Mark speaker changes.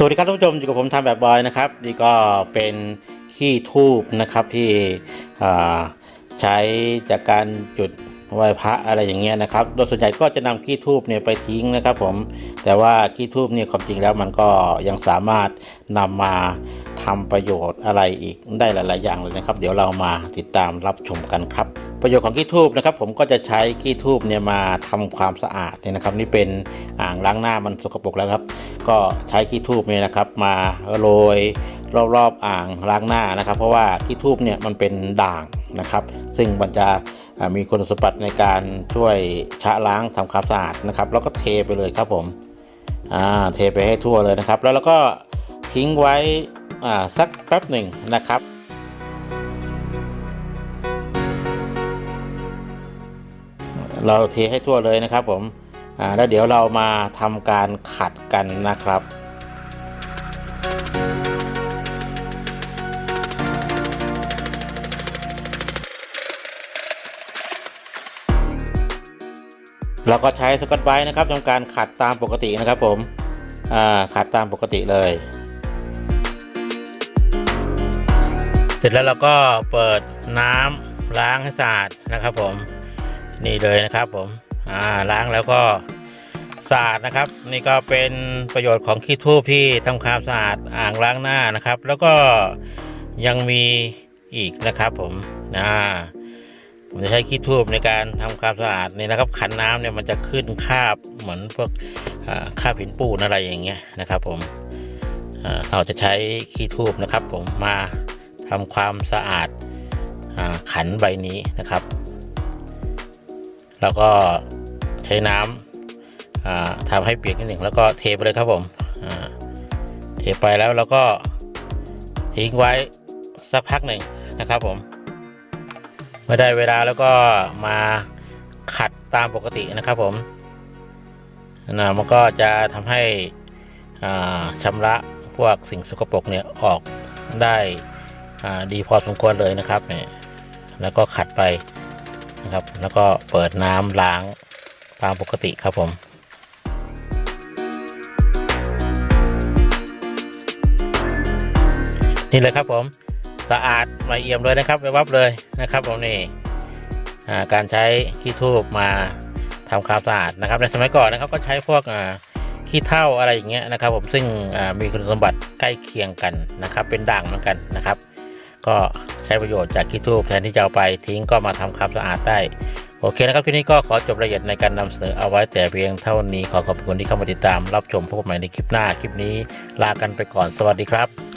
Speaker 1: สวัสดีครับท่านผู้ชมอยู่กับผมทำแบบบอยนะครับนี่ก็เป็นขี้ทูบนะครับที่ใช้จากการจุดไหว้พระอะไรอย่างเงี้ยนะครับโดยส่วนใหญ่ก็จะนำขี้ทูบเนี่ยไปทิ้งนะครับผมแต่ว่าขี้ทูบเนี่ยความจริงแล้วมันก็ยังสามารถนำมา ทำประโยชน์อะไรอีกได้หลาย ๆ อย่างเลยนะครับ เดี๋ยวเรามาติดตามรับชมกันครับ ประโยชน์ของขี้ทูบนะครับ ผมก็จะใช้ขี้ทูบเนี่ยมาทำความสะอาดเนี่ยนะครับ นี่เป็นอ่างล้างหน้ามันสกปรกแล้วครับ ก็ใช้ขี้ทูบเนี่ยนะครับ มาโรยรอบ ๆ อ่างล้างหน้านะครับ เพราะว่าขี้ทูบเนี่ยมันเป็นด่างนะครับ ซึ่งมันจะมีคุณสมบัติในการช่วยชะล้างทำความสะอาดนะครับ แล้วก็เทไปเลยครับผมอ่าเทไปให้ทั่วเลยนะครับ แล้วเราก็ทิ้งไว้ สักแป๊บหนึ่งนะครับเราเทให้ทั่วเลยนะครับผมอ่าแล้วเดี๋ยวเรามาทำการขัดกันนะครับเราก็ใช้สกอตไบรท์นะครับทำการขัดตามปกตินะครับผมอ่าขัดตามปกติเลย เสร็จแล้วเราก็เปิดน้ำล้างให้สะอาดนะครับ ผมนี่เลยนะครับ ผมอ่าล้างแล้วก็สะอาดนะครับ นี่ก็เป็นประโยชน์ของขี้ทูบที่ทำความสะอาดอ่างล้างหน้านะครับ แล้วก็ยังมีอีกนะครับ ผมนะผมจะใช้ขี้ทูบในการทำความสะอาดนี่นะครับ ขันน้ำเนี่ยมันจะขึ้นคราบเหมือนพวกคราบหินปูนอะไรอย่างเงี้ยนะครับ ผมเราจะใช้ขี้ทูบนะครับ ผมมา ทำความสะอาดขันใบนี้นะครับ แล้วก็ใช้น้ำอ่าทำให้เปียกนิดหนึ่งแล้วก็เทไปเลยครับผมเทไปแล้วเราก็ทิ้งไว้สักพักหนึ่งนะครับผมเมื่อได้เวลาแล้วก็มาขัดตามปกตินะครับผมนะมันก็จะทำให้อ่าชำระพวกสิ่งสกปรกเนี่ยออกได้ ดีพอสมควรเลยนะครับนี่แล้วก็ขัดไปนะครับ แล้วก็เปิดน้ำล้างตามปกติครับผมนี่เลยครับผมสะอาดใหม่เอี่ยมเลยนะครับไปวับเลยนะครับผมนี่การใช้ขี้ทูบมาทำความสะอาดนะครับ ในสมัยก่อนนะครับก็ใช้พวกขี้เถ้าอะไรอย่างเงี้ยนะครับ ผมซึ่งมีคุณสมบัติใกล้เคียงกันนะครับ เป็นด่างเหมือนกันนะครับ ก็ใช้ประโยชน์จากขี้ทูบแทนที่จะเอาไปทิ้งก็มาทำความสะอาดได้โอเคนะครับคลิปนี้ก็ขอจบรายละเอียดในการนำเสนอเอาไว้แต่เพียงเท่านี้ขอขอบคุณที่เข้ามาติดตามรับชมพบกันใหม่ในคลิปหน้าคลิปนี้ลากันไปก่อนสวัสดีครับ